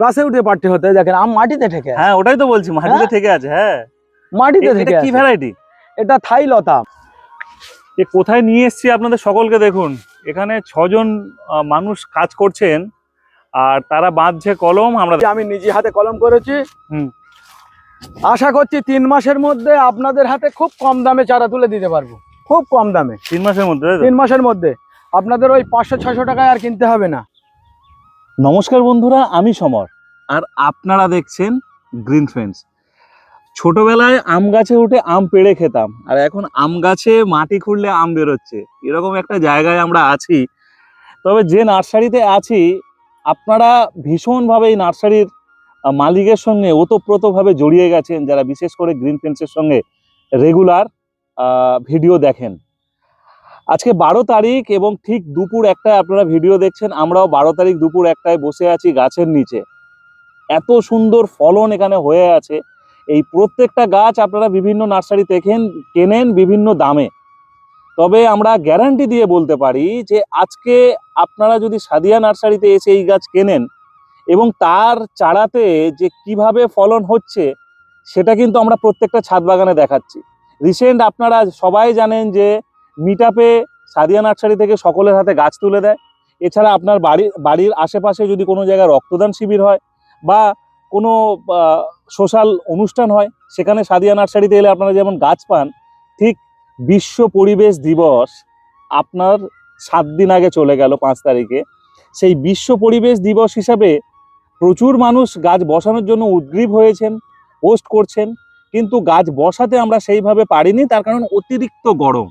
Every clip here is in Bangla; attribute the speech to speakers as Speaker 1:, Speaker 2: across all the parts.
Speaker 1: গাছে উঠে পারতে হতে দেখেন আম মাটিতে ঠেকে।
Speaker 2: হ্যাঁ ওটাই তো বলছি মাটিতে
Speaker 1: হ্যাঁ?
Speaker 2: থেকে আছে হ্যাঁ।
Speaker 1: মাটিতে থেকে
Speaker 2: কি ভ্যারাইটি
Speaker 1: এটা থাই লতা।
Speaker 2: এ কোথায় নিয়ে এসেছি আপনাদের সকলকে দেখুন। এখানে ছজন মানুষ কাজ করছেন আর তারা বাঁধছে কলম আমরা
Speaker 1: আমি নিজে হাতে কলম করেছি।
Speaker 2: হুম।
Speaker 1: আশা করছি তিন মাসের মধ্যে আপনাদের হাতে খুব কম দামে চারা তুলে দিতে পারব। খুব কম দামে।
Speaker 2: তিন মাসের মধ্যে
Speaker 1: তিন মাসের মধ্যে। আপনাদের ওই পাঁচশো ছয়শো টাকায় আর কিনতে হবে না।
Speaker 2: নমস্কার বন্ধুরা, আমি সমর। আর আপনারা দেখছেন গ্রিন ফ্রেন্ডস ছোটবেলায় আম গাছে উঠে আম পেড়ে খেতাম, আর এখন আম গাছে মাটি খুঁড়লে আম বেরোচ্ছে। এরকম একটা জায়গায় আমরা আছি। তবে যে নার্সারিতে আছি, আপনারা ভীষণভাবে এই নার্সারির মালিকের সঙ্গে ওতপ্রোতভাবে জড়িয়ে গেছেন, যারা বিশেষ করে গ্রিন ফ্রেন্ডসের সঙ্গে রেগুলার ভিডিও দেখেন। আজকে বারো তারিখ এবং ঠিক দুপুর একটায় আপনারা ভিডিও দেখছেন, আমরাও বারো তারিখ দুপুর একটায় বসে আছি গাছের নিচে। এত সুন্দর ফলন এখানে হয়ে আছে। এই প্রত্যেকটা গাছ আপনারা বিভিন্ন নার্সারি দেখেন, কেনেন বিভিন্ন দামে। তবে আমরা গ্যারান্টি দিয়ে বলতে পারি যে আজকে আপনারা যদি সাদিয়া নার্সারিতে এসে এই গাছ কেনেন এবং তার চারাতে যে কীভাবে ফলন হচ্ছে, সেটা কিন্তু আমরা প্রত্যেকটা ছাদ বাগানে দেখাচ্ছি। রিসেন্ট আপনারা সবাই জানেন যে মিটাপে সাদিয়া নার্সারি থেকে সকলের হাতে গাছ তুলে দেয়। এছাড়া আপনার বাড়ি, বাড়ির আশেপাশে যদি কোনো জায়গায় রক্তদান শিবির হয় বা কোনো সোশ্যাল অনুষ্ঠান হয়, সেখানে সাদিয়া নার্সারিতে এলে আপনারা যেমন গাছ পান, ঠিক বিশ্ব পরিবেশ দিবস আপনার সাত দিন আগে চলে গেল পাঁচ তারিখে। সেই বিশ্ব পরিবেশ দিবস হিসাবে প্রচুর মানুষ গাছ বসানোর জন্য উদ্গ্রীব হয়েছেন পোস্ট করছেন, কিন্তু গাছ বসাতে আমরা সেইভাবে পারিনি, তার কারণ অতিরিক্ত গরম।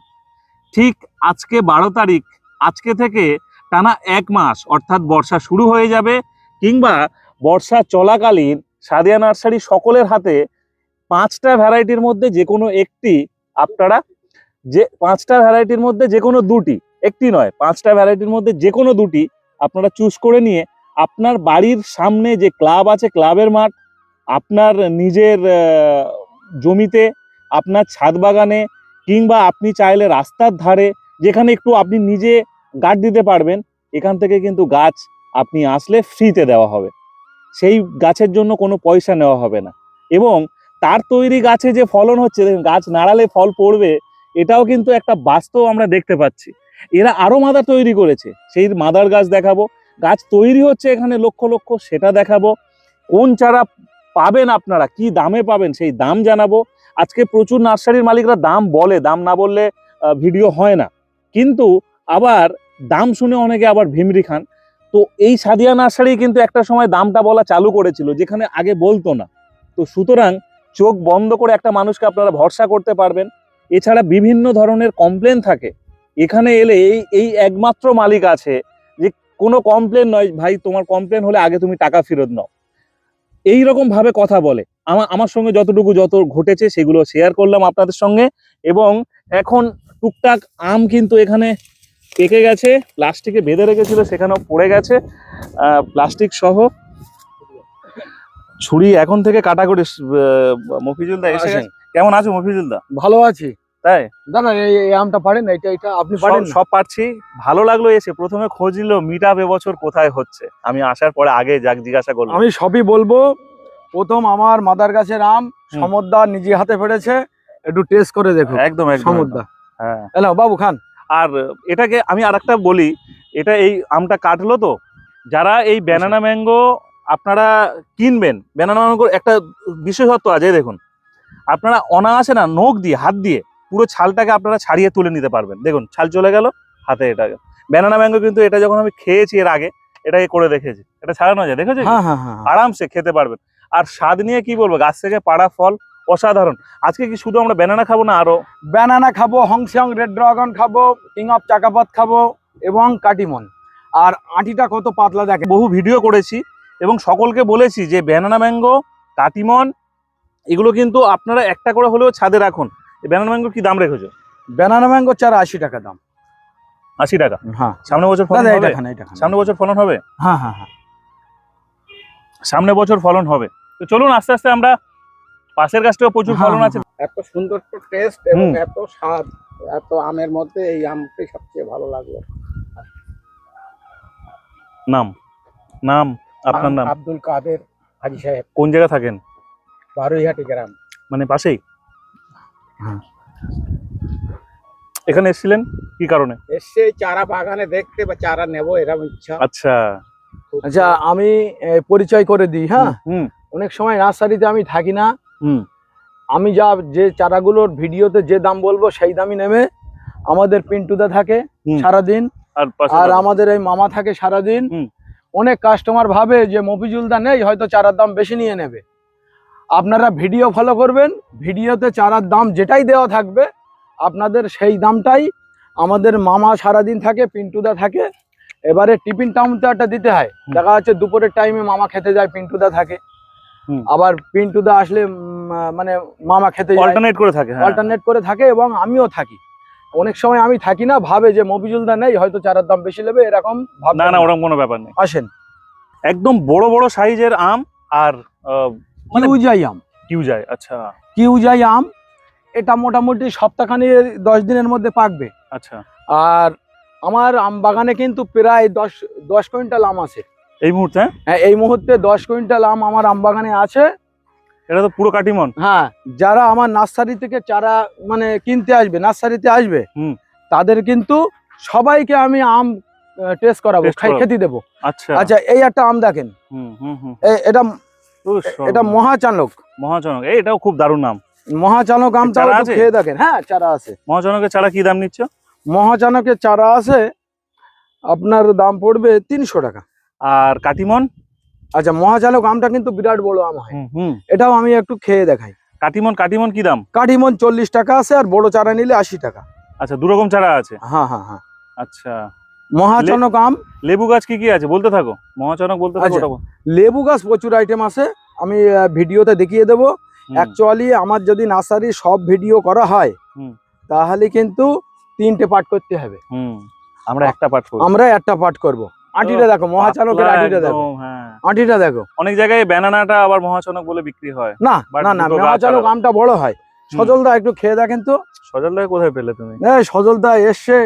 Speaker 2: ঠিক আজকে বারো তারিখ, আজকে থেকে টানা এক মাস, অর্থাৎ বর্ষা শুরু হয়ে যাবে কিংবা বর্ষা চলাকালীন সাদিয়া নার্সারি সকলের হাতে পাঁচটা ভ্যারাইটির মধ্যে যে কোনো একটি, আপনারা যে পাঁচটা ভ্যারাইটির মধ্যে যে কোনো দুটি, একটি নয়, পাঁচটা ভ্যারাইটির মধ্যে যে কোনো দুটি আপনারা চুজ করে নিয়ে আপনার বাড়ির সামনে যে ক্লাব আছে, ক্লাবের মাঠ, আপনার নিজের জমিতে, আপনার ছাদ বাগানে কিংবা আপনি চাইলে রাস্তার ধারে যেখানে একটু আপনি নিজে গাছ দিতে পারবেন, এখান থেকে কিন্তু গাছ আপনি আসলে ফ্রিতে দেওয়া হবে। সেই গাছের জন্য কোনো পয়সা নেওয়া হবে না। এবং তার তৈরি গাছে যে ফলন হচ্ছে গাছ নাড়ালে ফল পড়বে, এটাও কিন্তু একটা বাস্তব আমরা দেখতে পাচ্ছি। এরা আরও মাদার তৈরি করেছে। সেই মাদার গাছ দেখাবো। গাছ তৈরি হচ্ছে এখানে লক্ষ লক্ষ, সেটা দেখাবো। কোন চারা পাবেন আপনারা, কি দামে পাবেন, সেই দাম জানাব। আজকে প্রচুর নার্সারির মালিকরা দাম বলে, দাম না বললে ভিডিও হয় না। কিন্তু আবার দাম শুনে অনেকে আবার ভিমরি খান। তো এই সাদিয়া নার্সারি কিন্তু একটা সময় দামটা বলা চালু করেছিল, যেখানে আগে বলতো না। তো সুতরাং চোখ বন্ধ করে একটা মানুষকে আপনারা ভরসা করতে পারবেন। এছাড়া বিভিন্ন ধরনের কমপ্লেন থাকে। এখানে এলে এই এই একমাত্র মালিক আছে যে, কোনো কমপ্লেন নয়, ভাই, তোমার কমপ্লেন হলে আগে তুমি টাকা ফেরত নাও। এই রকম ভাবে কথা বলে। আমার আমার সঙ্গে যতটুকু যত ঘটেছে সেগুলো শেয়ার করলাম আপনাদের সঙ্গে। এবং এখন টুকটাক আম কিন্তু এখানে পেকে গেছে প্লাস্টিকে বেঁধে রেখেছিল সেখানেও পড়ে গেছে। প্লাস্টিক সহ। ছুরি এখন থেকে কাটা করে মফিজুল দা এসে। কেমন আছো মফিজুল দা
Speaker 1: ভালো আছি।
Speaker 2: তাই?
Speaker 1: দাদা এই এই আমটা পারেন? না এটা এটা আপনি পারেন
Speaker 2: সব- সব পারছি ভালো লাগল এসে। প্রথমে খোঁজ নিল মিট আপ এবছর কোথায় হচ্ছে? আমি আসার পরে আগে যাক জিজ্ঞাসা করলাম।
Speaker 1: আমি সবই বলব। প্রথম আমার মাদার গাছের আম সমদ্দা নিজে হাতে ফেড়েছে একটু টেস্ট করে দেখো।
Speaker 2: একদম
Speaker 1: সমদ্দা
Speaker 2: হ্যাঁ।
Speaker 1: এলাও বাবু খান।
Speaker 2: আর এটাকে আমি আরেকটা বলি এটা এই আমটা কাটলো তো? যারা এই ব্যানানা ম্যাঙ্গো আপনারা কিনবেন ব্যানানা ম্যাঙ্গোর একটা বিশেষত্ব আছে দেখুন। আপনারা অনায়াসে না নখ দিয়ে হাত দিয়ে পুরো ছালটাকে আপনারা ছাড়িয়ে তুলে নিতে পারবেন। দেখুন ছাল চলে গেল হাতে এটা ব্যানানা ম্যাঙ্গো কিন্তু এটা যখন আমি খেয়েছি এর আগে এটাকে করে দেখেছি। এটা ছাড়ানো যায় দেখেছি
Speaker 1: হ্যাঁ হ্যাঁ হ্যাঁ।
Speaker 2: আরামসে খেতে পারবেন। আর স্বাদ নিয়ে কি বলব? গাছ থেকে পাড়া ফল অসাধারণ। আজকে কি শুধু আমরা ব্যানানা খাব না আরও?
Speaker 1: ব্যানানা খাব হংসং রেড ড্রাগন খাব কিং অফ চাকাপাত খাব এবং কাটিমন আর আটিটা কত পাতলা দেখে।
Speaker 2: বহু ভিডিও করেছি এবং সকলকে বলেছি যে ব্যানানা ম্যাঙ্গো কাটিমন এগুলো কিন্তু আপনারা একটা করে হলেও ছাদে রাখুন। এই ব্যানানা ম্যাঙ্গো কি দাম রেখেছো?
Speaker 1: ব্যানানা ম্যাঙ্গো চারা আশি টাকা দাম।
Speaker 2: আশি টাকা?
Speaker 1: হ্যাঁ।
Speaker 2: সামনে বছর ফলন হবে? সামনে বছর ফলন হবে?
Speaker 1: হ্যাঁ হ্যাঁ হ্যাঁ।
Speaker 2: সামনে বছর ফলন হবে। তো চলুন আস্তে আস্তে আমরা পাশের গাছটাও প্রচুর
Speaker 1: হ্যাঁ,
Speaker 2: ফলন আছে।
Speaker 3: এত সুন্দর টেস্ট এবং এত স্বাদ এত আমের মধ্যে এই আমটাই সবচেয়ে ভালো লাগল।
Speaker 2: নাম। নাম আপনার নাম?
Speaker 3: আব্দুল কাদের হাজি সাহেব।
Speaker 2: কোন জায়গা থাকেন?
Speaker 3: বারুইহাটি গ্রাম।
Speaker 2: মানে পাশেই?
Speaker 1: হ্যাঁ।
Speaker 2: এখানে এসেছিলেন? কি কারণে?
Speaker 3: এসে চারা বাগানে দেখতে বা চারা নেব এরকম ইচ্ছা।
Speaker 2: আচ্ছা।
Speaker 1: আচ্ছা আমি পরিচয় করে দিই হ্যাঁ? অনেক সময় নার্সারিতে আমি থাকি না। আমি যা যে চারাগুলোর ভিডিওতে যে দাম বলব সেই দামই নেবে আমাদের পিন্টুদা থাকে সারাদিন
Speaker 2: আর।
Speaker 1: আমাদের এই মামা থাকে সারাদিন। অনেক কাস্টমার ভাবে যে মফিজুলদা নেই হয়তো চারার দাম বেশি নিয়ে নেবে। আপনারা ভিডিও ফলো করবেন ভিডিওতে চারার দাম যেটাই দেওয়া থাকবে আপনাদের সেই দামটাই আমাদের মামা সারাদিন থাকে পিন্টুদা থাকে এবারে টিফিন টাউন তো একটা দিতে হয়। দেখা যাচ্ছে দুপুরের টাইমে মামা খেতে যায় পিন্টুদা থাকে। আবার পিন্টুদা আসলে মানে মামা খেতে
Speaker 2: অল্টারনেট করে থাকে হ্যাঁ।
Speaker 1: অল্টারনেট করে থাকে এবং আমিও থাকি। অনেক সময় আমি থাকি না ভাবে যে মফিজুলদা নেই হয়তো চারার দাম বেশি নেবে এরকম
Speaker 2: না না ওরকম কোনো ব্যাপার নেই।
Speaker 1: আসেন।
Speaker 2: একদম বড় বড় সাইজের আম আর মানে
Speaker 1: কিউজাই আম।
Speaker 2: কিউ যায় আচ্ছা।
Speaker 1: কিউজাই আম এটা মোটামুটি সপ্তাহখানি দশ দিনের মধ্যে পাকবে।
Speaker 2: আচ্ছা।
Speaker 1: আর আমার আম বাগানে কিন্তু প্রায় দশ দশ কুইন্টাল আম আছে।
Speaker 2: এই মুহূর্তে? হ্যাঁ?
Speaker 1: এই মুহূর্তে দশ কুইন্টাল আম আমার আম বাগানে আছে।
Speaker 2: এটা তো পুরো কাটিমন।
Speaker 1: হ্যাঁ যারা আমার নার্সারি থেকে চারা মানে কিনতে আসবে নার্সারিতে আসবে
Speaker 2: হুম।
Speaker 1: তাদের কিন্তু সবাইকে আমি আম টেস্ট করাবো খাই খেতে দেবো।
Speaker 2: আচ্ছা।
Speaker 1: আচ্ছা এই একটা আম দেখেন।
Speaker 2: হুম হুম হুম।
Speaker 1: এটা এটা মহাচানক
Speaker 2: এই এটাও খুব দারুণ নাম
Speaker 1: মহাচানক আমটা? খেয়ে দেখেন। হ্যাঁ চারা আছে।
Speaker 2: মহাজনকের চারা কি দাম নিচ্ছ?
Speaker 1: মহাচানকের চারা আছে আপনার দাম পড়বে তিনশো টাকা।
Speaker 2: আর কাটিমন?
Speaker 1: আচ্ছা মহাচানক আমটা কিন্তু বিরাট বড় আম হয়। এটাও আমি একটু খেয়ে দেখাই।
Speaker 2: কাটিমন কাটিমন কি দাম?
Speaker 1: কাঠিমন চল্লিশ টাকা আছে আর বড় চারা নিলে আশি টাকা।
Speaker 2: আচ্ছা দু রকম চারা আছে?
Speaker 1: হ্যাঁ হ্যাঁ হ্যাঁ।
Speaker 2: আচ্ছা।
Speaker 1: মহাচানক আম।
Speaker 2: লেবু গাছ কি কি আছে? বলতে থাকো। মহাজনক বলতে থাকো
Speaker 1: আচ্ছা। লেবু গাছ প্রচুর আইটেম আছে। আমি ভিডিওতে দেখিয়ে দেবো। অ্যাকচুয়ালি আমার যদি নার্সারি সব ভিডিও করা হয় তাহলে কিন্তু তিনটে পার্ট করতে হবে।
Speaker 2: হুম আমরা একটা পাঠ করব।
Speaker 1: আমরা একটা পার্ট করব। আটিটা দেখো মহাচানকের
Speaker 2: পাতলা
Speaker 1: আটিটা দেখো।
Speaker 2: হ্যাঁ।
Speaker 1: আটিটা দেখো।
Speaker 2: অনেক জায়গায় ব্যানানাটা আবার মহাজনক বলে বিক্রি হয়।
Speaker 1: না না না
Speaker 2: আলাদা।
Speaker 1: আমটা বড় হয়। সজলদা একটু খেয়ে দেখেন তো।
Speaker 2: সজলদাকে কোথায় পেলে তুমি?
Speaker 1: এই সজলদা এসছে।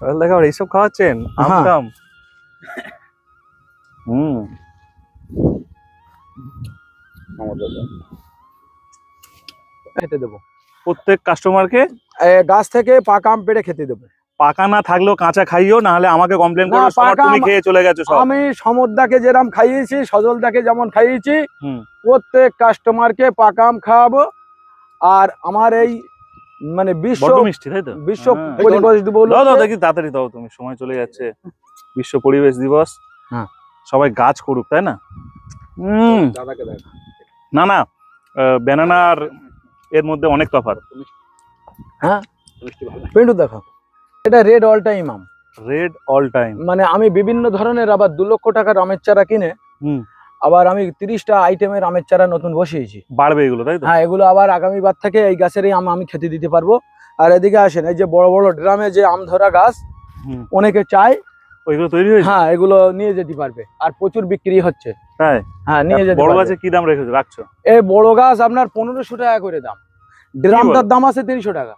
Speaker 2: সজলদাকে আবার এইসব খাওয়াচ্ছেন? আম
Speaker 1: হ্যাঁ।
Speaker 2: টাম হুম।
Speaker 1: খেতে দেবো।
Speaker 2: প্রত্যেক কাস্টমারকে
Speaker 1: গাছ থেকে পাকা আম পেড়ে খেতে দেবো।
Speaker 2: পাকা না থাকলেও কাঁচা খাইও না হলে আমাকে কমপ্লেন করো তুমি খেয়ে চলে গেছো সব।
Speaker 1: আমি সমুদ্রাকে যেরকম খাইয়েছি সজলদাকে যেমন খাইয়েছি
Speaker 2: হুম।
Speaker 1: প্রত্যেক কাস্টমারকে পাকা আম খাওয়াবো। আর আমার এই মানে বিশ্ব
Speaker 2: মিষ্টি তাই তো?
Speaker 1: বিশ্ব
Speaker 2: হ্যাঁ।
Speaker 1: পরিবেশ দিবস
Speaker 2: দাও দাও দেখি তাড়াতাড়ি দাও তুমি সময় চলে যাচ্ছে। বিশ্ব পরিবেশ দিবস।
Speaker 1: হ্যাঁ।
Speaker 2: সবাই গাছ করুক তাই না? হুম।
Speaker 3: দাদাকে দেখ।
Speaker 2: না না ব্যানানার এর মধ্যে অনেক তফাৎ।
Speaker 3: ভালো
Speaker 1: পেন্টু দেখো। এটা রেড অল টাইম আম।
Speaker 2: রেড অল টাইম
Speaker 1: মানে আমি বিভিন্ন ধরনের আবার দু লক্ষ টাকার আমের চারা কিনে
Speaker 2: হুম।
Speaker 1: আবার আমি তিরিশটা আইটেমের আমের চারা নতুন বসিয়েছি।
Speaker 2: বাড়বে এগুলো তাই
Speaker 1: হ্যাঁ এগুলো আবার আগামী বার থেকে এই গাছের এই আম আমি খেতে দিতে পারব। আর এদিকে আসেন এই যে বড় বড় ড্রামে যে আম ধরা গাছ
Speaker 2: হুম।
Speaker 1: অনেকে চায়
Speaker 2: ওইগুলো তৈরি হয়েছে?
Speaker 1: হ্যাঁ এগুলো নিয়ে যেতে পারবে। আর প্রচুর বিক্রি হচ্ছে।
Speaker 2: তাই?
Speaker 1: হ্যাঁ নিয়ে যেতে
Speaker 2: বড় গাছে কি দাম রেখেছো? রাখছো?
Speaker 1: এই বড় গাছ আপনার পনেরোশো টাকা করে দাম। ড্রামটার দাম আছে তিনশো টাকা।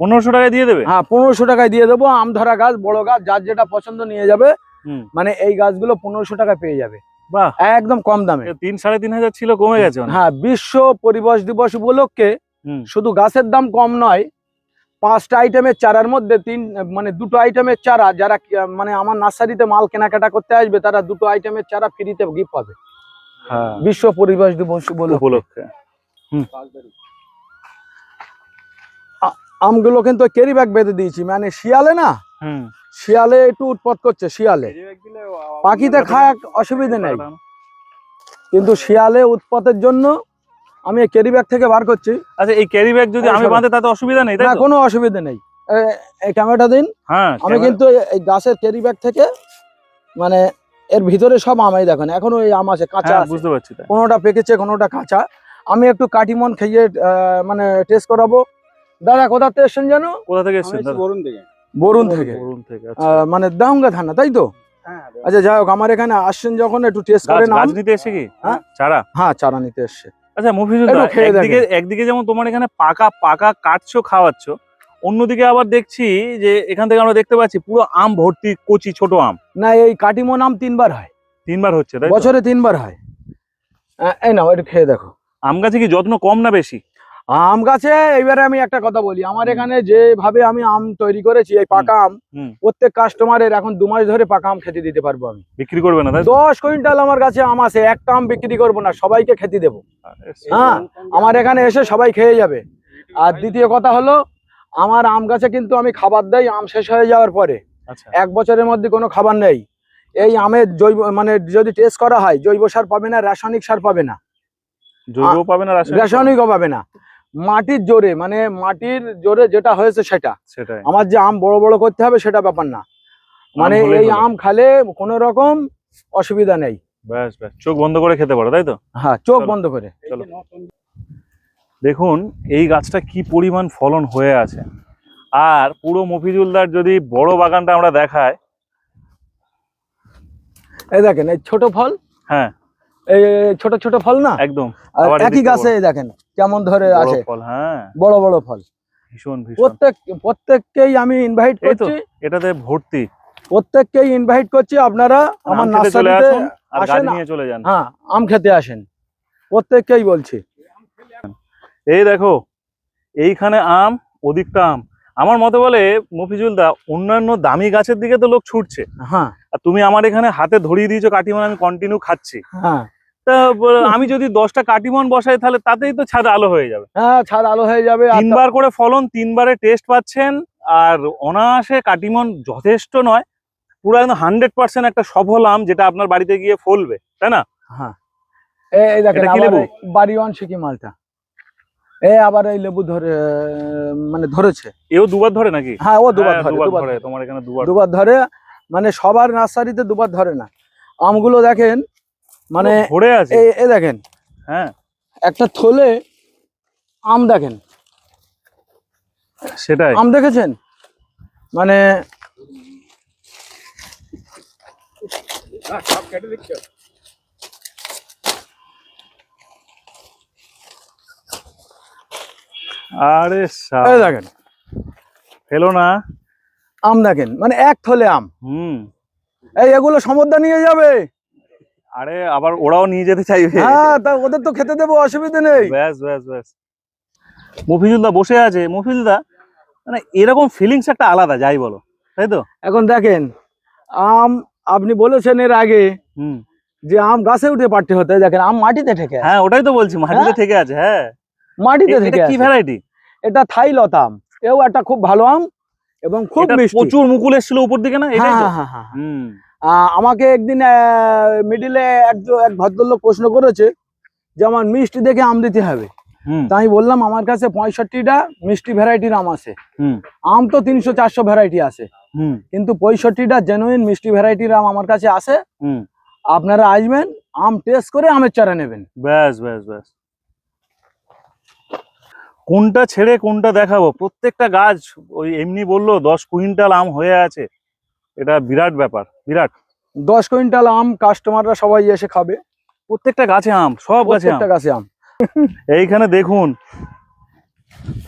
Speaker 2: পনেরোশো টাকায় দিয়ে দেবে?
Speaker 1: হ্যাঁ পনেরোশো টাকায় দিয়ে দেবো। আম ধরা গাছ বড় গাছ যার যেটা পছন্দ নিয়ে যাবে।
Speaker 2: হুম।
Speaker 1: মানে এই গাছগুলো পনেরোশো টাকা পেয়ে যাবে।
Speaker 2: বাহ।
Speaker 1: একদম কম দামে।
Speaker 2: তিন সাড়ে তিন হাজার ছিল কমে গেছে
Speaker 1: হ্যাঁ বিশ্ব পরিবেশ দিবস উপলক্ষে
Speaker 2: হুম।
Speaker 1: শুধু গাছের দাম কম নয় পাঁচটা আইটেমের চারার মধ্যে তিন মানে দুটো আইটেমের চারা যারা মানে আমার নার্সারিতে মাল কেনাকাটা করতে আসবে তারা দুটো আইটেমের চারা ফ্রিতে গিফট পাবে।
Speaker 2: হ্যাঁ।
Speaker 1: বিশ্ব পরিবেশ দিবস উপলক্ষে।
Speaker 2: উপলক্ষে।
Speaker 1: আমগুলো কিন্তু ক্যারি ব্যাগ বেঁধে দিয়েছি। মানে শিয়ালে না
Speaker 2: হুম।
Speaker 1: শিয়ালে একটু উৎপাত করছে শিয়ালে। পাখিতে খায় অসুবিধে নেই। কিন্তু শিয়ালে উৎপাতের জন্য আমি ক্যারি ব্যাগ থেকে বার করছি।
Speaker 2: আচ্ছা এই ক্যারি ব্যাগ যদি আমি বাঁধে তাতে অসুবিধা নেই তাই
Speaker 1: না কোনো অসুবিধা নেই। এই ক্যামেরাটা দিন।
Speaker 2: হ্যাঁ
Speaker 1: আমি কিন্তু এই গাছের ক্যারি ব্যাগ থেকে মানে এর ভিতরে সব আমই দেখেন। এখনও এই আম আছে কাঁচা
Speaker 2: হ্যাঁ
Speaker 1: আছে।
Speaker 2: বুঝতে পারছি
Speaker 1: কোনোটা পেকেছে কোনোটা কাঁচা। আমি একটু কাটিমন খেয়ে আহ, মানে টেস্ট করাবো। দাদা কোথা থেকে এসছেন জানো
Speaker 2: কোথা থেকে এসছেন?
Speaker 3: বরুণ দিকে
Speaker 1: বরুণ থেকে।
Speaker 2: বরুণ থেকে আচ্ছা।
Speaker 1: আহ, মানে দাউঙ্গা থানা তাই তো?
Speaker 3: হ্যাঁ
Speaker 1: আচ্ছা যাই হোক আমার এখানে আসছেন যখন একটু টেস্ট করে নাম।
Speaker 2: গাছ নিতে এসে কি?
Speaker 1: হ্যাঁ।
Speaker 2: চারা?
Speaker 1: হ্যাঁ চারা নিতে এসছে।
Speaker 2: আচ্ছা মফিজুল একদিকে একদিকে যেমন তোমার এখানে পাকা পাকা কাটছো খাওয়াচ্ছো অন্যদিকে আবার দেখছি যে এখান থেকে আমরা দেখতে পাচ্ছি পুরো আম ভর্তি কচি ছোট আম।
Speaker 1: না এই কাটিমন আম তিনবার হয়।
Speaker 2: তিনবার হচ্ছে তাই
Speaker 1: বছরে তিনবার হয়। এই নাও একটু খেয়ে দেখো।
Speaker 2: আম গাছে কি যত্ন কম না বেশি?
Speaker 1: আম গাছে এবারে আমি একটা কথা বলি। আমার এখানে যেভাবে আমি আম তৈরি করেছি এই পাকা আম প্রত্যেক কাস্টমারের এখন দু মাস ধরে পাকা আম খেতে দিতে পারব আমি।
Speaker 2: বিক্রি করবে না
Speaker 1: দশ কুইন্টাল আমার কাছে আম আছে একটা আম বিক্রি করব না সবাইকে খেতে দেবো। হ্যাঁ আমার এখানে এসে সবাই খেয়ে যাবে। আর দ্বিতীয় কথা হলো আমার আম গাছে কিন্তু আমি খাবার দেই আম শেষ হয়ে যাওয়ার পরে।
Speaker 2: আচ্ছা।
Speaker 1: এক বছরের মধ্যে কোনো খাবার নেই। এই আমের জৈব মানে যদি টেস্ট করা হয় জৈব সার পাবে না রাসায়নিক সার পাবে না।
Speaker 2: জৈব পাবে না।
Speaker 1: রাসায়নিকও পাবে না। মাটির জোরে মানে মাটির জোরে যেটা হয়েছে সেটা।
Speaker 2: সেটাই।
Speaker 1: আমার যে আম বড় বড় করতে হবে সেটা ব্যাপার না। মানে এই আম খালে কোনো রকম অসুবিধা নেই।
Speaker 2: ব্যাস ব্যাস। চোখ বন্ধ করে খেতে পারো তাই তো?
Speaker 1: হ্যাঁ চোখ বন্ধ করে।
Speaker 2: চলো। দেখুন এই গাছটা কি পরিমাণ ফলন হয়ে আছে। আর পুরো মফিজুলদার যদি বড় বাগানটা আমরা দেখাই।
Speaker 1: এই দেখেন এই ছোট ফল।
Speaker 2: হ্যাঁ।
Speaker 1: ছোট ছোট ফল না?
Speaker 2: একদম।
Speaker 1: একই গাছে দেখেন কেমন ধরে আছে।
Speaker 2: ফল হ্যাঁ।
Speaker 1: বড় বড় ফল।
Speaker 2: ভীষণ
Speaker 1: প্রত্যেক প্রত্যেককেই আমি ইনভাইট করছি।
Speaker 2: এটাতে ভর্তি।
Speaker 1: প্রত্যেককেই ইনভাইট করছি আপনারা আমার
Speaker 2: চলে
Speaker 1: নার্সারিতে
Speaker 2: আসুন চলে যান।
Speaker 1: হ্যাঁ আম খেতে আসেন। প্রত্যেককেই বলছি।
Speaker 2: এই দেখো এইখানে আম ওদিকটা আম। আমার মতে বলে মফিজুল দা অন্যান্য দামি গাছের দিকে তো লোক ছুটছে।
Speaker 1: হ্যাঁ।
Speaker 2: আর তুমি আমার এখানে হাতে ধরিয়ে দিয়েছ কাটিমন আমি কন্টিনিউ খাচ্ছি।
Speaker 1: হ্যাঁ।
Speaker 2: তা আমি যদি দশটা কাটিমন বসাই তাহলে তাতেই তো ছাদ আলো হয়ে যাবে।
Speaker 1: হ্যাঁ ছাদ আলো হয়ে যাবে
Speaker 2: তিনবার করে ফলন তিনবারে টেস্ট পাচ্ছেন আর অনায়াসে কাটিমন যথেষ্ট নয় পুরো একদম হান্ড্রেড পার্সেন্ট একটা সফল আম যেটা আপনার বাড়িতে গিয়ে ফলবে তাই না?
Speaker 1: হ্যাঁ। এই- দেখেন বাড়ি ওয়ান সিকি মালটা? এই আবার এই লেবু ধরে মানে ধরেছে।
Speaker 2: এও দুবার ধরে নাকি?
Speaker 1: হ্যাঁ ও দুবার
Speaker 2: হ্যাঁ,
Speaker 1: ধরে
Speaker 2: দুবার ধরে। তোমার এখানে দুবার।
Speaker 1: দুবার ধরে মানে সবার নার্সারিতে দুবার ধরে না। আমগুলো দেখেন মানে
Speaker 2: ধরে আছে।
Speaker 1: এই এই দেখেন
Speaker 2: হ্যাঁ।
Speaker 1: একটা থলে আম দেখেন।
Speaker 2: সেটাই।
Speaker 1: আম দেখেছেন? মানে
Speaker 3: সব কেটে দিচ্ছ?
Speaker 2: আরে
Speaker 1: দেখেন।
Speaker 2: ফেলো না।
Speaker 1: আম দেখেন মানে এক থলে আম।
Speaker 2: হুম।
Speaker 1: এই এগুলো সমুদ্র নিয়ে যাবে।
Speaker 2: আরে আবার ওরাও নিয়ে যেতে চাইবে।
Speaker 1: হ্যাঁ তা ওদের তো খেতে দেবো অসুবিধা নেই।
Speaker 2: ব্যাস ব্যাস ব্যাস। মফিজুল দা বসে আছে। মফিজুল দা মানে এরকম ফিলিংস একটা আলাদা যাই বলো। তাই তো?
Speaker 1: এখন দেখেন আম আপনি বলেছেন এর আগে
Speaker 2: হুম।
Speaker 1: যে আম গাছে উঠে পারতে হতে। দেখেন আম মাটিতে ঠেকে
Speaker 2: হ্যাঁ ওটাই তো বলছি মাটিতে ঠেকে আছে হ্যাঁ।
Speaker 1: মাটিতে থেকে
Speaker 2: কি ভ্যারাইটি
Speaker 1: এটা থাই লতাম। এও একটা খুব ভালো আম এবং খুব
Speaker 2: প্রচুর মুকুল এসেছিল উপর দিকে না?
Speaker 1: হ্যাঁ হ্যাঁ হ্যাঁ আমাকে একদিন মিডিলে একজন এক ভদ্রলোক প্রশ্ন করেছে যে আমার মিষ্টি দেখে আম দিতে হবে। তাই বললাম আমার কাছে পঁয়ষট্টিটা মিষ্টি ভ্যারাইটির আম আছে।
Speaker 2: হুম।
Speaker 1: আম তো তিনশো চারশো ভ্যারাইটি আছে। কিন্তু পঁয়ষট্টিটা জেনুইন মিষ্টি ভ্যারাইটির আম আমার কাছে আছে।
Speaker 2: হুম।
Speaker 1: আপনারা আসবেন আম টেস্ট করে আমের চারা নেবেন।
Speaker 2: ব্যাস ব্যাস ব্যাস। কোনটা ছেড়ে কোনটা দেখাবো? প্রত্যেকটা গাছ ওই এমনি বলল দশ কুইন্টাল আম হয়ে আছে। এটা বিরাট ব্যাপার বিরাট।
Speaker 1: দশ কুইন্টাল আম কাস্টমাররা সবাই এসে খাবে।
Speaker 2: প্রত্যেকটা গাছে আম সব গাছে
Speaker 1: প্রত্যেকটা গাছে আম।
Speaker 2: এইখানে দেখুন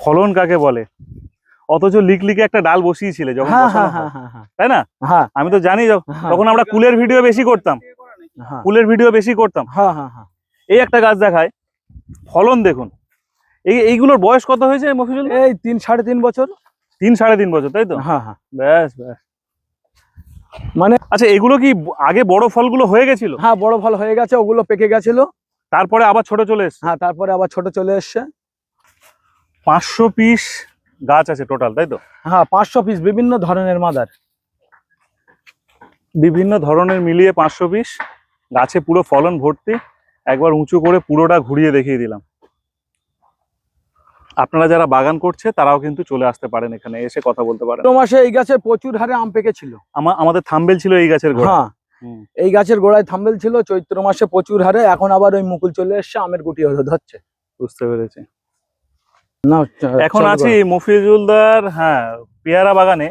Speaker 2: ফলন কাকে বলে? অথচ লিকলিকে একটা ডাল বসিয়েছিলে যখন
Speaker 1: হ্যাঁ হ্যাঁ
Speaker 2: হ্যাঁ। তাই না?
Speaker 1: হ্যাঁ।
Speaker 2: আমি তো জানি তখন আমরা কুলের ভিডিও বেশি করতাম। কুলের ভিডিও বেশি করতাম।
Speaker 1: হ্যাঁ হ্যাঁ হ্যাঁ।
Speaker 2: এই একটা গাছ দেখায়। ফলন দেখুন। এই এইগুলোর বয়স কত হয়েছে মফিজুল
Speaker 1: এই তিন সাড়ে তিন বছর।
Speaker 2: তিন সাড়ে তিন বছর তাই তো?
Speaker 1: হ্যাঁ হ্যাঁ।
Speaker 2: ব্যাস ব্যাস।
Speaker 1: মানে
Speaker 2: আচ্ছা এগুলো কি আগে বড় ফলগুলো হয়ে গেছিল?
Speaker 1: হ্যাঁ বড় ফল হয়ে গেছে ওগুলো পেকে গেছিল।
Speaker 2: তারপরে আবার ছোট চলে এসছে?
Speaker 1: হ্যাঁ তারপরে আবার ছোট চলে এসছে।
Speaker 2: পাঁচশো পিস গাছ আছে টোটাল তাই তো?
Speaker 1: হ্যাঁ পাঁচশো পিস বিভিন্ন ধরনের মাদার।
Speaker 2: বিভিন্ন ধরনের মিলিয়ে পাঁচশো পিস গাছে পুরো ফলন ভর্তি। একবার উঁচু করে পুরোটা ঘুরিয়ে দেখিয়ে দিলাম। আপনারা যারা বাগান করছে তারাও কিন্তু চলে আসতে পারেন এখানে এসে কথা বলতে পারেন।
Speaker 1: মাসে এই গাছে প্রচুর হারে আম পেকেছিল।
Speaker 2: আমা- আমাদের থাম্বেল ছিল এই গাছের গোড়া
Speaker 1: হ্যাঁ। এই গাছের গোড়ায় থাম্বেল ছিল চৈত্র মাসে প্রচুর হারে এখন আবার ওই মুকুল চলে এসছে আমের গুটি ধরছে।
Speaker 2: বুঝতে পেরেছি।
Speaker 1: না
Speaker 2: এখন আছি মফিজুলদার হ্যাঁ পেয়ারা বাগানে।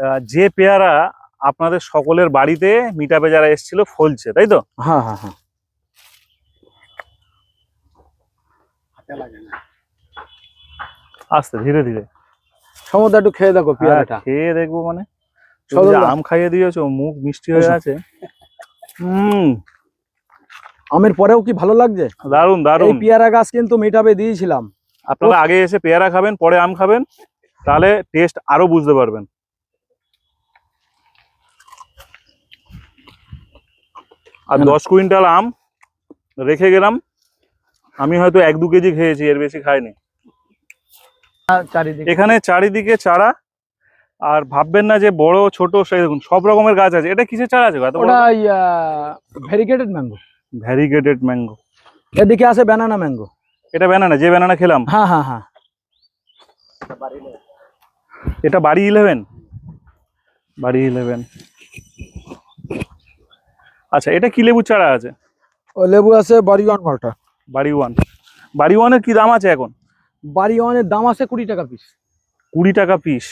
Speaker 2: আহ, যে পেয়ারা আপনাদের সকলের বাড়িতে মিটাপে যারা এসেছিল ফলছে তাই তো?
Speaker 1: হ্যাঁ হ্যাঁ হ্যাঁ।
Speaker 3: হাতে লাগে না।
Speaker 2: আস্তে ধীরে ধীরে।
Speaker 1: সমুদ্র একটু খেয়ে দেখো
Speaker 2: হ্যাঁ,
Speaker 1: পেয়ারাটা
Speaker 2: খেয়ে দেখব মানে। আম খাইয়ে দিয়েছ মুখ মিষ্টি হয়ে। আছে। হুম।
Speaker 1: আমের পরেও কি ভালো লাগছে? দারুণ
Speaker 2: দারুণ
Speaker 1: পেয়ারা গাছ কিন্তু মিটাবে দিয়েছিলাম।
Speaker 2: আপনারা আগে এসে পেয়ারা খাবেন পরে আম খাবেন তাহলে টেস্ট আরও বুঝতে পারবেন। আর দশ কুইন্টাল আম রেখে গেলাম। আমি হয়তো এক দু কেজি খেয়েছি এর বেশি খাইনি। এখানে চারিদিকে চারা আর ভাববেন না যে বড় ছোট সেই দেখুন সব রকমের গাছ আছে। এটা কিসের চারা আছে
Speaker 1: ওটা ম্যাঙ্গো
Speaker 2: ভ্যারিগেটেড ম্যাঙ্গো
Speaker 1: এদিকে আছে ব্যানানা ম্যাঙ্গো
Speaker 2: এটা ব্যানানা যে ব্যানানা খেলাম।
Speaker 1: হ্যাঁ হ্যাঁ হ্যাঁ।
Speaker 2: এটা বাড়ি ইলেভেন বাড়ি ইলেভেন আচ্ছা এটা কি লেবু চারা আছে?
Speaker 1: ও লেবু আছে বাড়িওয়ান মালটা
Speaker 2: বাড়ি ওয়ান বাড়ি ওয়ানের কি দাম আছে এখন?
Speaker 1: বাড়িওয়ানের দাম আছে কুড়ি টাকা পিস
Speaker 2: কুড়ি টাকা পিস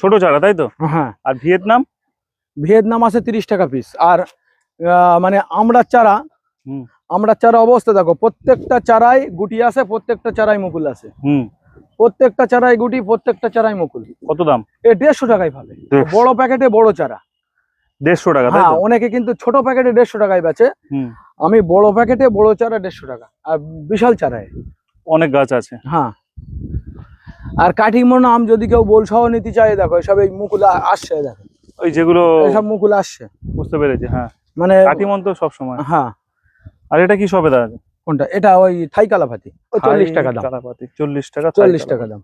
Speaker 2: ছোট চারা তাই তো?
Speaker 1: হ্যাঁ।
Speaker 2: আর ভিয়েতনাম?
Speaker 1: ভিয়েতনাম আছে তিরিশ টাকা পিস আর মানে আমড়ার চারা
Speaker 2: হুম।
Speaker 1: আমড়ার চারা অবস্থা দেখো প্রত্যেকটা চারাই গুটি আছে প্রত্যেকটা চারাই মুকুল আছে। প্রত্যেকটা চারাই গুটি প্রত্যেকটা চারাই মুকুল।
Speaker 2: কত দাম?
Speaker 1: এ দেড়শো টাকায়
Speaker 2: দেড়শো।
Speaker 1: বড় প্যাকেটে বড় চারা।
Speaker 2: দেড়শো টাকা
Speaker 1: হ্যাঁ অনেকে কিন্তু ছোট প্যাকেটে দেড়শো টাকায় বেচে। আমি বড় প্যাকেটে বড় চারা দেড়শো টাকা। আর বিশাল চারায়
Speaker 2: অনেক গাছ আছে।
Speaker 1: হ্যাঁ। আর কাঠিমন আম যদি কেউ বোল সহ নিতে চায় দেখো এসব এই মুকুল আসছে দেখো।
Speaker 2: ওই যেগুলো
Speaker 1: এসব মুকুল আসছে।
Speaker 2: বুঝতে পেরেছি হ্যাঁ।
Speaker 1: মানে
Speaker 2: কাটিমন তো সবসময়।
Speaker 1: হ্যাঁ।
Speaker 2: আর এটা কি সবে আছে
Speaker 1: কোনটা? এটা ওই থাই কালাপাতি ওই চল্লিশ টাকা দাম।
Speaker 2: কালাপাতি চল্লিশ টাকা
Speaker 1: চল্লিশ টাকা দাম।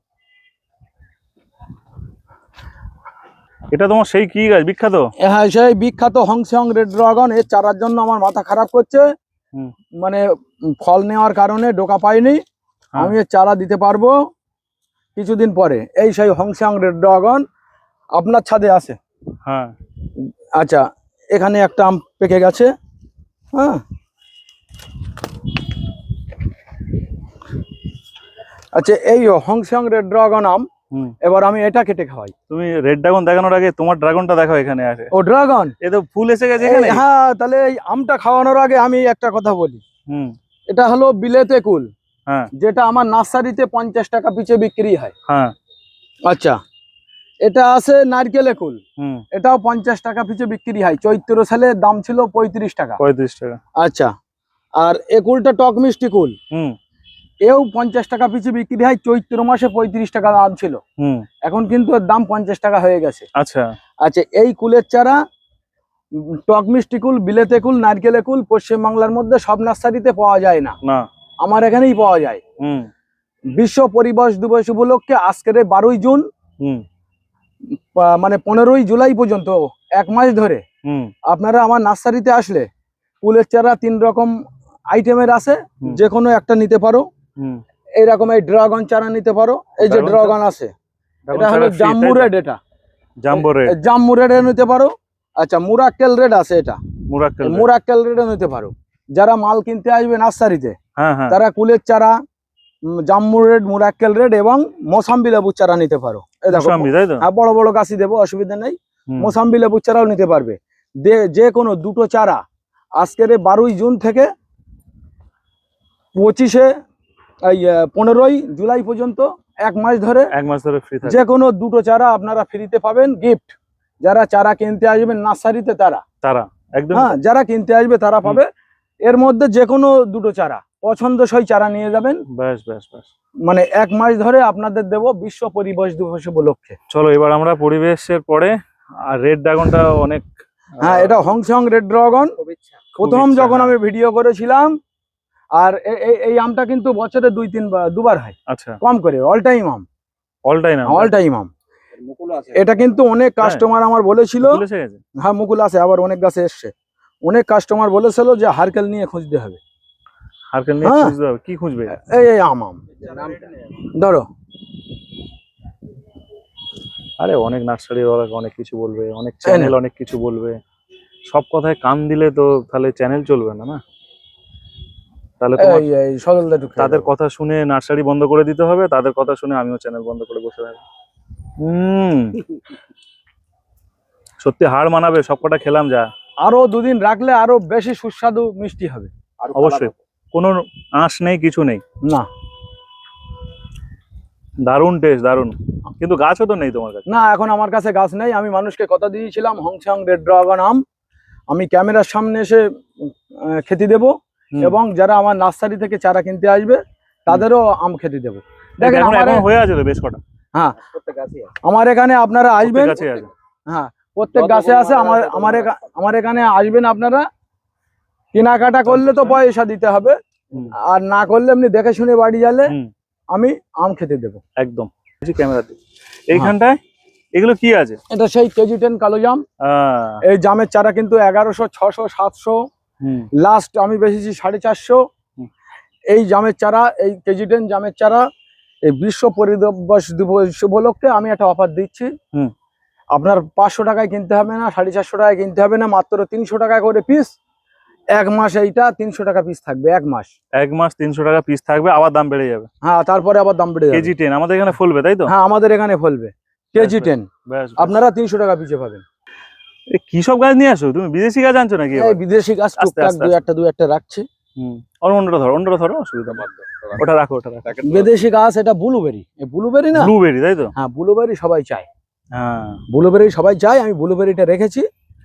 Speaker 2: এটা তোমার সেই কি গাছ? বিখ্যাত?
Speaker 1: হ্যাঁ সেই বিখ্যাত হংসং রেড ড্রাগন এর চারার জন্য আমার মাথা খারাপ করছে। মানে ফল নেওয়ার কারণে ডোকা পাইনি। আমি এর চারা দিতে পারব কিছুদিন পরে। এই সেই হংসং রেড ড্রাগন আপনার ছাদে আছে?
Speaker 2: হ্যাঁ।
Speaker 1: আচ্ছা এখানে একটা আম পেকে গেছে। হ্যাঁ। আচ্ছা এই হংসং রেড ড্রাগন আম এবার আমি এটা কেটে খাওয়াই।
Speaker 2: তুমি রেড ড্রাগন দেখানোর আগে তোমার ড্রাগনটা দেখাও এখানে আছে
Speaker 1: ও ড্রাগন?
Speaker 2: এ তো ফুল এসে গেছে এখানে?
Speaker 1: হ্যাঁ তাহলে এই আমটা খাওয়ানোর আগে আমি একটা কথা বলি।
Speaker 2: হুম।
Speaker 1: এটা হলো বিলেতে কুল।
Speaker 2: হ্যাঁ
Speaker 1: যেটা আমার নার্সারিতে পঞ্চাশ টাকা পিছে বিক্রি হয়।
Speaker 2: হ্যাঁ।
Speaker 1: আচ্ছা। এটা আছে নারকেলে কুল।
Speaker 2: হুম।
Speaker 1: এটাও পঞ্চাশ টাকা পিছে বিক্রি হয়। চৈত্র সালে দাম ছিল পঁয়ত্রিশ টাকা।
Speaker 2: পঁয়ত্রিশ টাকা।
Speaker 1: আচ্ছা। আর এ কুলটা টক মিষ্টি কুল।
Speaker 2: হুম।
Speaker 1: এও পঞ্চাশ টাকা পিছে বিক্রি হয়। চৈত্র মাসে পঁয়ত্রিশ টাকা দাম ছিল। এখন কিন্তু এর দাম পঞ্চাশ টাকা হয়ে গেছে।
Speaker 2: আচ্ছা।
Speaker 1: আচ্ছা এই কুলের চারা টক মিষ্টি কুল বিলেতে কুল নারকেলে কুল পশ্চিমবাংলার মধ্যে সব নার্সারিতে পাওয়া যায় না।
Speaker 2: না।
Speaker 1: আমার এখানেই পাওয়া যায়।
Speaker 2: হুম।
Speaker 1: বিশ্ব পরিবেশ দিবস উপলক্ষে আজকের বারোই জুন মানে পনেরোই জুলাই পর্যন্ত এক মাস ধরে।
Speaker 2: হুম।
Speaker 1: আপনারা আমার নার্সারিতে আসলে ফুলের চারা তিন রকম আইটেমের আছে। যে কোনো একটা নিতে পারো। এইরকম এই ড্রাগন চারা নিতে পারো। এই যে ড্রাগন আছে এটা হলো জাম্বু রেড। এটা
Speaker 2: জাম্বো রেড
Speaker 1: নিতে পারো। আচ্ছা মুরাক্কেল রেড আছে এটা।
Speaker 2: মুরাক্কেল।
Speaker 1: মুরাক্কেল রেডে নিতে পারো। যারা মাল কিনতে আসবে নার্সারিতে তারা কুলের চারা জাম্বু রেড মুরাক্কেল রেড এবং মোসাম্বি লেবুর চারা নিতে পারো। দেখো হ্যাঁ বড় বড় গাছি দেবো অসুবিধা নেই। মোসাম্বি লেবুর চারাও নিতে পারবে। যে কোনো দুটো চারা আজকের বারোই জুন থেকে পঁচিশে এই পনেরোই জুলাই পর্যন্ত এক মাস ধরে
Speaker 2: এক মাস ধরে ফ্রি
Speaker 1: যে কোনো দুটো চারা আপনারা ফ্রিতে পাবেন গিফট যারা চারা কিনতে আসবেন নার্সারিতে তারা।
Speaker 2: তারা একদম।
Speaker 1: হ্যাঁ যারা কিনতে আসবে তারা পাবে। এর মধ্যে যে কোনো দুটো চারা। পছন্দসই চারা নিয়ে যাবেন।
Speaker 2: ব্যাস ব্যাস ব্যাস।
Speaker 1: মানে এক মাস ধরে আপনাদের দেব বিশ্ব পরিবেশ দিবস উপলক্ষে।
Speaker 2: চলো এবার আমরা পরিবেশের পরে আর রেড ড্রাগনটা অনেক
Speaker 1: হ্যাঁ এটা হংসং রেড ড্রাগন। প্রথম যখন
Speaker 2: হ্যাঁ।
Speaker 1: আমি ভিডিও করেছিলাম আর এই আমটা কিন্তু বছরে দুই তিন দুবার হয়।
Speaker 2: আচ্ছা।
Speaker 1: কম করে অল টাইম আম। অল টাইম আম।
Speaker 3: মুকুল আছে।
Speaker 1: এটা কিন্তু অনেক কাস্টমার আমার বলেছিল। হ্যাঁ মুকুল আছে আবার অনেক গাছে এসছে। অনেক কাস্টমার বলেছিল যে হারকেল নিয়ে খুঁজতে হবে।
Speaker 2: হারকেল নিয়ে
Speaker 1: হ্যাঁ।
Speaker 2: খুঁজতে হবে। কি খুঁজবে?
Speaker 1: এই এই আম আম। ধরো।
Speaker 2: আরে অনেক নার্সারি ওরা অনেক কিছু বলবে অনেক চ্যানেল অনেক কিছু বলবে। সব কথায় কান দিলে তো তাহলে চ্যানেল চলবে না না? তাহলে তাদের কথা শুনে নার্সারি বন্ধ করে দিতে হবে তাদের কথা শুনে আমিও চ্যানেল বন্ধ করে বসে থাকব। হুম। সত্যি হার মানাবে সবকটা খেলাম যা।
Speaker 1: আরও দুদিন রাখলে আরও বেশি সুস্বাদু মিষ্টি হবে।
Speaker 2: অবশ্যই। কোনো আঁশ নেই কিছু নেই।
Speaker 1: না।
Speaker 2: দারুণ টেস্ট দারুণ। কিন্তু গাছও তো নেই তোমার কাছে?
Speaker 1: না এখন আমার কাছে গাছ নেই। আমি মানুষকে কথা দিয়েছিলাম হংসং রেড ড্রাগন আম। আমি ক্যামেরার সামনে এসে খেতে দেব এবং যারা আমার নার্সারি থেকে চারা কিনতে আসবে তাদেরও আম খেতে দেবো। দেখেন
Speaker 2: এখন এখন হয়ে আছে তো বেশ কটা?
Speaker 3: আছে।
Speaker 1: আমার এখানে আপনারা আসবেন।
Speaker 2: আছে আছে।
Speaker 1: হ্যাঁ প্রত্যেক গাছে আছে আমার আমার। আমার এখানে আসবেন আপনারা। কেনাকাটা করলে তো পয়সা দিতে হবে। আর না করলে এমনি দেখে শুনে বাড়ি গেলে আমি আম খেতে দেবো।
Speaker 2: একদম। ক্যামেরাতে এইখানটায়? এগুলো কি আছে?
Speaker 1: এটা সেই কেজি টেন কালো জাম। এই জামের চারা কিন্তু এগারোশো ছশো সাতশো। লাস্ট আমি বেচেছি সাড়ে চারশো। এই জামের চারা এই কেজি টেন জামের চারা এই বিশ্ব পরিদর্শ দিবস উপলক্ষে আমি একটা অফার দিচ্ছি। আপনার পাঁচশো টাকায় কিনতে হবে না সাড়ে চারশো টাকায় কিনতে হবে না মাত্র তিনশো টাকা করে পিস এক মাস এইটা তিনশো টাকা পিস থাকবে এক মাস।
Speaker 2: এক মাস তিনশো টাকা পিস থাকবে আবার দাম বেড়ে যাবে।
Speaker 1: হ্যাঁ তারপরে আবার দাম বেড়ে যাবে।
Speaker 2: কেজি টেন আমাদের এখানে ফুলবে তাই তো?
Speaker 1: হ্যাঁ আমাদের এখানে ফলবে। কেজি টেন
Speaker 2: ব্যাস
Speaker 1: আপনারা তিনশো টাকা পিছে পাবেন।
Speaker 2: কি সব গাছ নিয়ে আসো? তুমি বিদেশি গাছ আনছো নাকি?
Speaker 1: বিদেশি গাছ
Speaker 2: আস্তে,
Speaker 1: টুকটাক
Speaker 2: আস্তে,
Speaker 1: দু একটা দু একটা রাখছি।
Speaker 2: হুম। আর অন্যটা ধরো অন্যটা ধরো অসুবিধা নেই। ওটা রাখো ওটা রাখো।
Speaker 1: বিদেশি গাছ এটা ব্লুবেরি এই ব্লুবেরি না?
Speaker 2: ব্লুবেরি তাই তো?
Speaker 1: হ্যাঁ ব্লুবেরি সবাই চায়।
Speaker 2: হ্যাঁ।
Speaker 1: ব্লুবেরি সবাই চায় আমি ব্লুবেরিটা রেখেছি।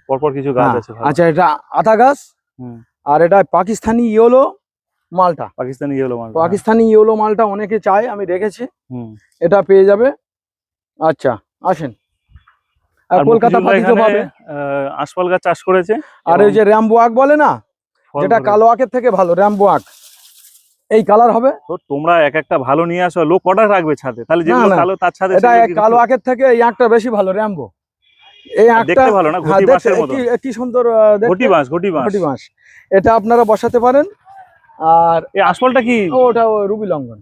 Speaker 2: পরপর কিছু গাছ
Speaker 1: হ্যাঁ,
Speaker 2: আছে
Speaker 1: আচ্ছা এটা আতা গাছ। আর এটা পাকিস্তানি ইয়েলো মালটা।
Speaker 2: পাকিস্তানি ইয়েলো মাল
Speaker 1: পাকিস্তানি ইয়েলো মালটা অনেকে চায় আমি রেখেছি
Speaker 2: হুম।
Speaker 1: এটা পেয়ে যাবে। আচ্ছা আসেন। কলকাতা পাবে।
Speaker 2: গাছ চাষ করেছে
Speaker 1: আর
Speaker 2: এবং
Speaker 1: যে র্যাম্বো বলে না যেটা কালো আকের থেকে ভালো র্যাম্বো এই কালার হবে?
Speaker 2: তো তোমরা এক একটা ভালো নিয়ে আসো লোক রাখবে ছাদে। তাহলে যেগুলো কালো তার ছাদে
Speaker 1: এটা কালো থেকে এই আঁকটা বেশি ভালো র্যাম্বো
Speaker 2: দেখতে ভালো না
Speaker 1: হ্যাঁ
Speaker 2: ঘটি বাঁশের মতো।
Speaker 1: কি- কি সুন্দর
Speaker 2: ঘটি বাঁশ ঘটি বাঁশ।
Speaker 1: ঘটি বাঁশ। এটা আপনারা বসাতে পারেন। আর
Speaker 2: এই আশফলটা কি?
Speaker 1: ও, ওটা ও রুবি লঙ্ঘন।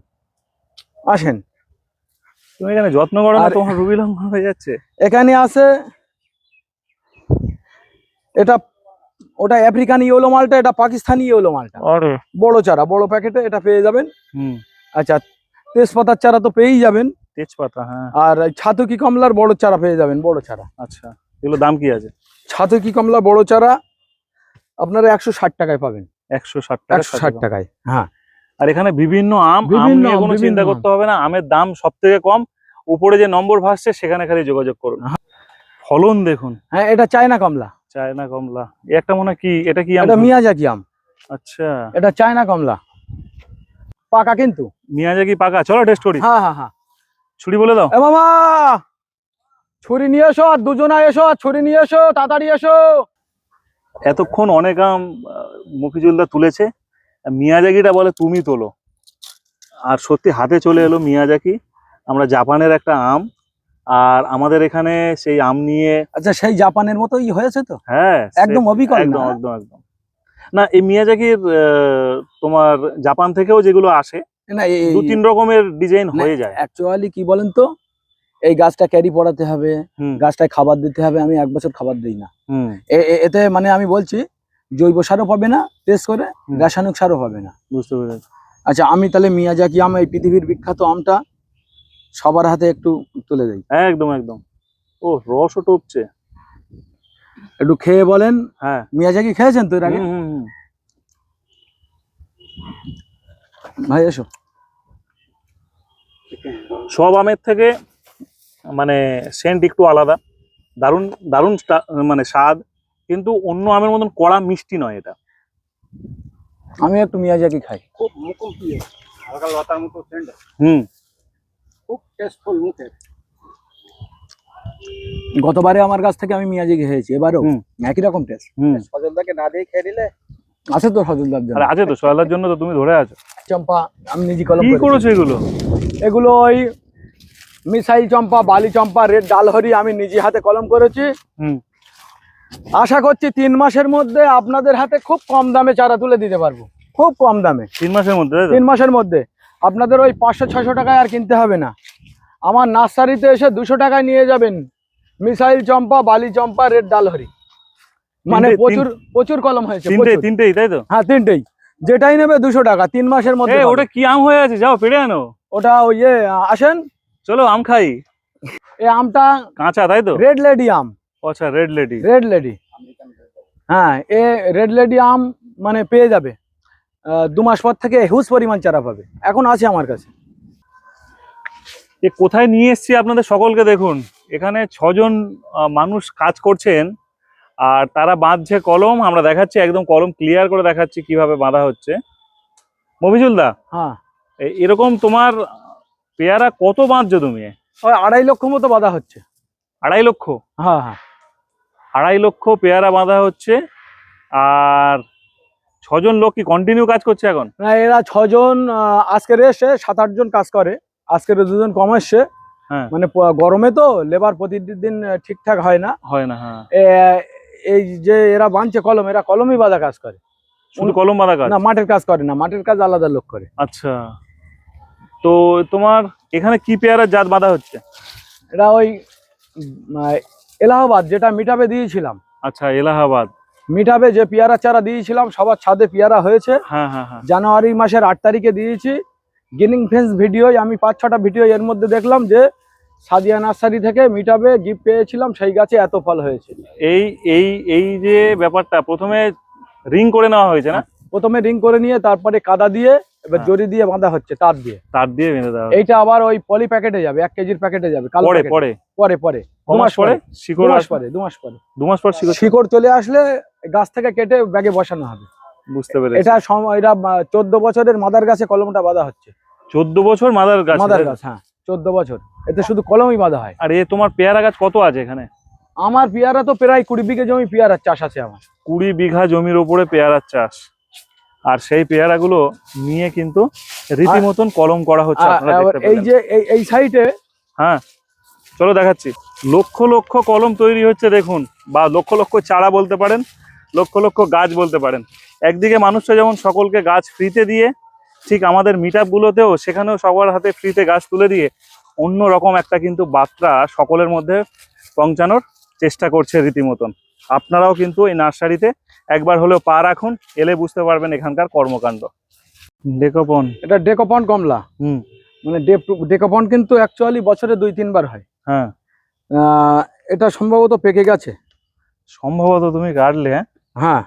Speaker 1: আসেন।
Speaker 2: তুমি এখানে যত্ন করো না তোমার রুবি লঙ্ঘন হয়ে যাচ্ছে।
Speaker 1: এখানে আছে এটা ওটা আফ্রিকান ইয়েলো মালটা এটা পাকিস্তানি ইয়েলো মালটা। বড় চারা বড় প্যাকেটে এটা পেয়ে যাবেন।
Speaker 2: হুম।
Speaker 1: আচ্ছা তেজপাতার চারা তো পেয়েই যাবেন।
Speaker 2: তেজপাতা হ্যাঁ।
Speaker 1: আর ছাতুকি কমলার বড় চারা পেয়ে যাবেন বড় চারা।
Speaker 2: আচ্ছা এগুলো দাম কি আছে?
Speaker 1: ছাতুকি কমলা বড় চারা আপনারা একশো ষাট টাকায় পাবেন।
Speaker 2: একশো ষাট টাকা
Speaker 1: একশো ষাট টাকায় হ্যাঁ।
Speaker 2: আর এখানে বিভিন্ন আম
Speaker 1: বিভিন্ন
Speaker 2: কোনো চিন্তা করতে হবে না আমের দাম সব থেকে কম। উপরে যে নম্বর ভাসছে সেখানে খালি যোগাযোগ করুন। ফলন দেখুন।
Speaker 1: হ্যাঁ এটা চায়না কমলা।
Speaker 2: চায়না কমলা। একটা মনে হয় কি এটা কি আম?
Speaker 1: এটা মিয়াজাকি আম।
Speaker 2: আচ্ছা।
Speaker 1: এটা চায়না কমলা। পাকা কিন্তু।
Speaker 2: মিয়াজাকি পাকা। চলো টেস্ট করি।
Speaker 1: হ্যাঁ হ্যাঁ হ্যাঁ।
Speaker 2: ছুরি বলে দাও।
Speaker 1: মামা ছুরি নিয়ে এসো আর দুজনা এসো আর ছুরি নিয়ে এসো তাড়াতাড়ি এসো।
Speaker 2: এতক্ষণ অনেক আম মফিজুলদা তুলেছে। মিয়াজাকিটা বলে তুমি তোলো। আর সত্যি হাতে চলে এলো মিয়াজাকি। আমরা জাপানের একটা আম আর আমাদের এখানে সেই আম নিয়ে
Speaker 1: আচ্ছা সেই জাপানের মতোই হয়েছে তো?
Speaker 2: হ্যাঁ
Speaker 1: একদম অবিকল
Speaker 2: একদম একদম একদম। না এই মিয়াজাকির তোমার জাপান থেকেও যেগুলো আসে
Speaker 1: না
Speaker 2: দু তিন রকমের ডিজাইন হয়ে যায়।
Speaker 1: অ্যাকচুয়ালি কি বলেন তো এই গাছটা ক্যারি পড়াতে হবে গাছটায় খাবার দিতে হবে আমি এক বছর খাবার দিই না। এতে মানে আমি বলছি জৈব সারও পাবে না টেস্ট করে রাসায়নিক সারও পাবে না।
Speaker 2: বুঝতে পেরেছি।
Speaker 1: আচ্ছা আমি তাহলে মিয়াজাকি আম এই পৃথিবীর বিখ্যাত আমটা সবার হাতে একটু তুলে দিই?
Speaker 2: একদম একদম। ও রসও টপছে।
Speaker 1: একটু খেয়ে বলেন।
Speaker 2: হ্যাঁ।
Speaker 1: মিয়াজাকি খেয়েছেন তো এর আগে। ভাই এসো।
Speaker 2: সব আমের থেকে মানে সেন্ট একটু আলাদা। দারুণ দারুণ মানে স্বাদ। কিন্তু অন্য আমের মতন কড়া মিষ্টি নয় এটা।
Speaker 1: আমি একটু মিয়াজাকি খাই।
Speaker 3: খুব হালকা লতার মতো সেন্ট
Speaker 2: হুম।
Speaker 3: খুব টেস্টফুল
Speaker 1: গতবারে আমার কাছ থেকে আমি মিয়াজাকি খেয়েছি এবারও
Speaker 2: হুম।
Speaker 1: একই রকম টেস্ট
Speaker 2: হুম।
Speaker 3: সজলদাকে না দিয়ে খেয়ে নিলে
Speaker 1: আছে তো সজলদার জন্য।
Speaker 2: আছে তো সয়ালার জন্য তো তুমি ধরে আছো।
Speaker 1: চম্পা আমি নিজে কলম
Speaker 2: কি
Speaker 1: করেছি।
Speaker 2: এগুলো?
Speaker 1: এগুলো ওই মিসাইল চম্পা বালি চম্পা রেড ডালহরি আমি নিজে হাতে কলম করেছি।
Speaker 2: হুম।
Speaker 1: আশা করছি তিন মাসের মধ্যে আপনাদের হাতে খুব কম দামে চারা তুলে দিতে পারব। খুব কম দামে।
Speaker 2: তিন মাসের মধ্যে
Speaker 1: তিন মাসের মধ্যে। আপনাদের ওই পাঁচশো ছশো টাকায় আর কিনতে হবে না। আমার নার্সারিতে এসে দুশো টাকায় নিয়ে যাবেন। মিসাইল চম্পা বালি চম্পা রেড ডালহরি। মানে প্রচুর প্রচুর কলম হয়েছে
Speaker 2: তিনটেই তিনটেই তাই তো?
Speaker 1: হ্যাঁ তিনটেই। যেটাই নেবে দুশো টাকা তিন মাসের মধ্যে
Speaker 2: ওটা কি আম হয়ে আছে? যাও পেড়ে আনো।
Speaker 1: ওটা ওই আসেন।
Speaker 2: চলো আম খাই।
Speaker 1: এই আমটা
Speaker 2: কাঁচা তাই তো?
Speaker 1: রেড লেডি আম।
Speaker 2: আচ্ছা রেড লেডি।
Speaker 1: Red lady. হ্যাঁ এ রেড লেডি আম মানে পেয়ে যাবে। দু মাস পর থেকে হিউজ পরিমাণ চারা পাবে। এখন আছে আমার কাছে।
Speaker 2: এ কোথায় নিয়ে এসেছি আপনাদের সকলকে দেখুন। এখানে ছজন মানুষ কাজ করছেন। আর তারা বাঁধছে কলম আমরা দেখাচ্ছি একদম কলম ক্লিয়ার করে দেখাচ্ছি কীভাবে বাঁধা হচ্ছে। মফিজুল দা
Speaker 1: হ্যাঁ।
Speaker 2: এরকম তোমার পেয়ারা কত বাঁধছো তুমি?
Speaker 1: ওই আড়াই লক্ষ মতো বাঁধা হচ্ছে।
Speaker 2: আড়াই লক্ষ?
Speaker 1: হ্যাঁ হ্যাঁ।
Speaker 2: আড়াই লক্ষ পেয়ারা বাঁধা হচ্ছে। আর ছজন লোক কি কন্টিনিউ কাজ করছে এখন?
Speaker 1: না এরা ছজন আহ, আজকের এসে সাত আটজন কাজ করে। আজকের দুজন কম এসছে।
Speaker 2: হ্যাঁ।
Speaker 1: মানে গরমে তো লেবার প্রতিদিন ঠিকঠাক হয় না।
Speaker 2: হয় না হ্যাঁ।
Speaker 1: এই যে এরা বাঁধছে কলম এরা কলমই বাঁধা কাজ করে।
Speaker 2: শুধু কলম বাঁধা কাজ?
Speaker 1: না মাঠের কাজ করে না মাঠের কাজ আলাদা লোক করে।
Speaker 2: আচ্ছা। তো তোমার এখানে কি পেয়ারার জাত বাঁধা হচ্ছে?
Speaker 1: এরা ওই এলাহাবাদ যেটা মিটাবে দিয়েছিলাম।
Speaker 2: আচ্ছা এলাহাবাদ।
Speaker 1: মিটাবে যে পেয়ারা চারা দিয়েছিলাম সবার ছাদে পেয়ারা হয়েছে।
Speaker 2: হ্যাঁ হ্যাঁ হ্যাঁ।
Speaker 1: জানুয়ারি মাসের আট তারিখে দিয়েছি। গিনিং ফেন্স ভিডিও আমি পাঁচ ছটা ভিডিও এর মধ্যে দেখলাম যে সাদিয়া নার্সারি থেকে মিটাবে গিফট পেয়েছিলাম সেই গাছে এত ফল হয়েছে।
Speaker 2: এই এই এই যে ব্যাপারটা প্রথমে রিং করে নেওয়া হয়েছে না?
Speaker 1: প্রথমে রিং করে নিয়ে তারপরে কাদা দিয়ে এবার
Speaker 2: হ্যাঁ।
Speaker 1: জরি দিয়ে বাঁধা হচ্ছে তার দিয়ে।
Speaker 2: তার দিয়ে বেঁধে দেওয়া
Speaker 1: এইটা আবার ওই পলি প্যাকেটে যাবে এক কেজির প্যাকেটে যাবে কালো
Speaker 2: পরে পরে?
Speaker 1: পরে পরে
Speaker 2: মাস পরে? শিকড়
Speaker 1: মাস পরে দু মাস পরে।
Speaker 2: দু মাস পর শিকড়
Speaker 1: শিকড় চলে আসলে গাছ থেকে কেটে ব্যাগে বসানো হবে।
Speaker 2: বুঝতে পেরেছি।
Speaker 1: এটা এটা চোদ্দ বছরের মাদার গাছে কলমটা বাঁধা হচ্ছে।
Speaker 2: চোদ্দ বছর মাদার গাছ
Speaker 1: মাদার গাছ হ্যাঁ চোদ্দ বছর। এতে শুধু কলমই বাঁধা হয়।
Speaker 2: আর এ তোমার পেয়ারা গাছ কত আছে এখানে?
Speaker 1: আমার পেয়ারা তো প্রায় কুড়ি বিঘে জমি পেয়ারার চাষ আছে আমার।
Speaker 2: কুড়ি বিঘা জমির ওপরে পেয়ারার চাষ। আর সেই পেয়ারাগুলো নিয়ে কিন্তু রীতিমতন কলম করা হচ্ছে
Speaker 1: এই যে এই সাইডে
Speaker 2: হ্যাঁ চলো দেখাচ্ছি। লক্ষ লক্ষ কলম তৈরি হচ্ছে দেখুন বা লক্ষ লক্ষ চারা বলতে পারেন লক্ষ লক্ষ গাছ বলতে পারেন। একদিকে মানুষরা যেমন সকলকে গাছ ফ্রিতে দিয়ে ঠিক আমাদের মিট গুলোতেও সেখানেও সবার হাতে ফ্রিতে গাছ তুলে দিয়ে অন্য রকম একটা কিন্তু বার্তা সকলের মধ্যে পৌঁছানোর চেষ্টা করছে রীতিমতন। আপনারাও কিন্তু এই নার্সারিতে একবার হলেও পা রাখুন এলে বুঝতে পারবেন এখানকার কর্মকাণ্ড। ডেকোপন।
Speaker 1: এটা ডেকোপন কমলা।
Speaker 2: হুম।
Speaker 1: মানে ডেকোপন কিন্তু অ্যাকচুয়ালি বছরে দুই তিনবার হয়।
Speaker 2: হ্যাঁ।
Speaker 1: এটা সম্ভবত পেকে গেছে।
Speaker 2: সম্ভবত তুমি কাটলে হ্যাঁ?
Speaker 1: হ্যাঁ।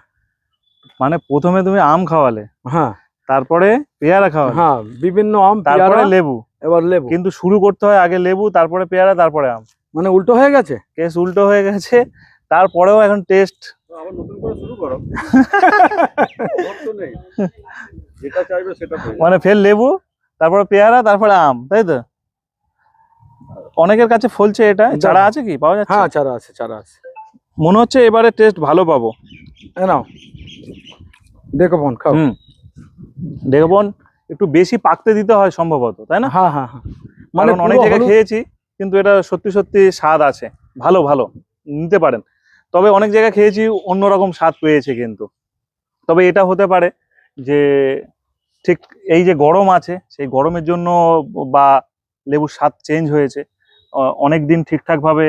Speaker 2: মানে প্রথমে তুমি আম খাওয়ালে
Speaker 1: হ্যাঁ।
Speaker 2: তারপরে পেয়ারা খাওয়ালে
Speaker 1: হ্যাঁ বিভিন্ন আম
Speaker 2: তারপরে লেবু।
Speaker 1: এবার লেবু।
Speaker 2: কিন্তু শুরু করতে হয় আগে লেবু তারপরে পেয়ারা তারপরে আম।
Speaker 1: মানে উল্টো হয়ে গেছে?
Speaker 2: কেস উল্টো হয়ে গেছে তারপরেও এখন টেস্ট
Speaker 3: আবার নতুন করে শুরু করো। নেই। যেটা চাইবে সেটা
Speaker 2: মানে ফের লেবু তারপরে পেয়ারা তারপরে আম তাই তো? অনেকের কাছে ফলছে এটা। চারা আছে কি? পাওয়া যাচ্ছে?
Speaker 1: হ্যাঁ চারা আছে চারা আছে।
Speaker 2: মনে হচ্ছে এবারে টেস্ট ভালো পাবো।
Speaker 1: নাও। ডেকোপন খাও।
Speaker 2: হুম। দেখবন একটু বেশি পাকতে দিতে হয় সম্ভবত তাই না?
Speaker 1: হ্যাঁ হ্যাঁ হ্যাঁ।
Speaker 2: মানে অনেক জায়গায় খেয়েছি কিন্তু এটা সত্যি সত্যি স্বাদ আছে। ভালো ভালো। নিতে পারেন। তবে অনেক জায়গায় খেয়েছি অন্যরকম স্বাদ পেয়েছে কিন্তু। তবে এটা হতে পারে যে ঠিক এই যে গরম আছে সেই গরমের জন্য বা লেবুর স্বাদ চেঞ্জ হয়েছে। অনেক দিন ঠিকঠাকভাবে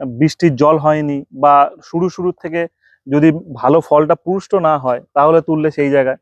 Speaker 2: বৃষ্টির জল হয়নি বা শুরু শুরু থেকে যদি ভালো ফলটা পুষ্ট না হয় তাহলে তুললে সেই জায়গায়।